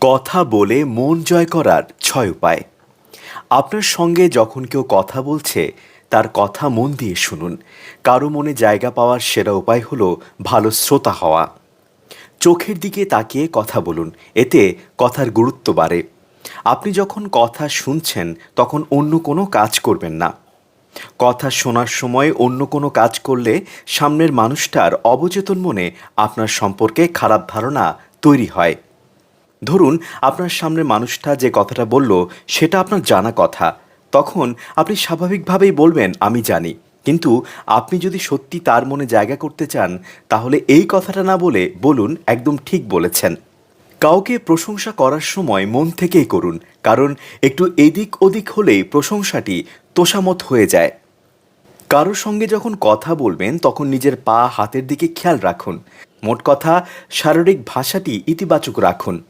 কথা বলে মন জয় করার ছয় উপায়। আপনার সঙ্গে যখন কেউ কথা বলছে, তার কথা মন দিয়ে শুনুন। কারও মনে জায়গা পাওয়ার সেরা উপায় হলো ভালো শ্রোতা হওয়া। চোখের দিকে তাকিয়ে কথা বলুন, এতে কথার গুরুত্ব বাড়ে। আপনি যখন কথা শুনছেন, তখন অন্য কোনো কাজ করবেন না। কথা শোনার সময় অন্য কোনো কাজ করলে সামনের মানুষটার অবচেতন মনে আপনার সম্পর্কে খারাপ ধারণা তৈরি হয়। ধরুন, আপনার সামনে মানুষটা যে কথাটা বলল, সেটা আপনার জানা কথা। তখন আপনি স্বাভাবিকভাবেই বলবেন, আমি জানি। কিন্তু আপনি যদি সত্যি তার মনে জায়গা করতে চান, তাহলে এই কথাটা না বলে বলুন, একদম ঠিক বলেছেন। কাউকে প্রশংসা করার সময় মন থেকেই করুন, কারণ একটু এদিক ওদিক হলেই প্রশংসাটি তোষামত হয়ে যায়। কারোর সঙ্গে যখন কথা বলবেন, তখন নিজের পা হাতের দিকে খেয়াল রাখুন। মোট কথা, শারীরিক ভাষাটি ইতিবাচক রাখুন।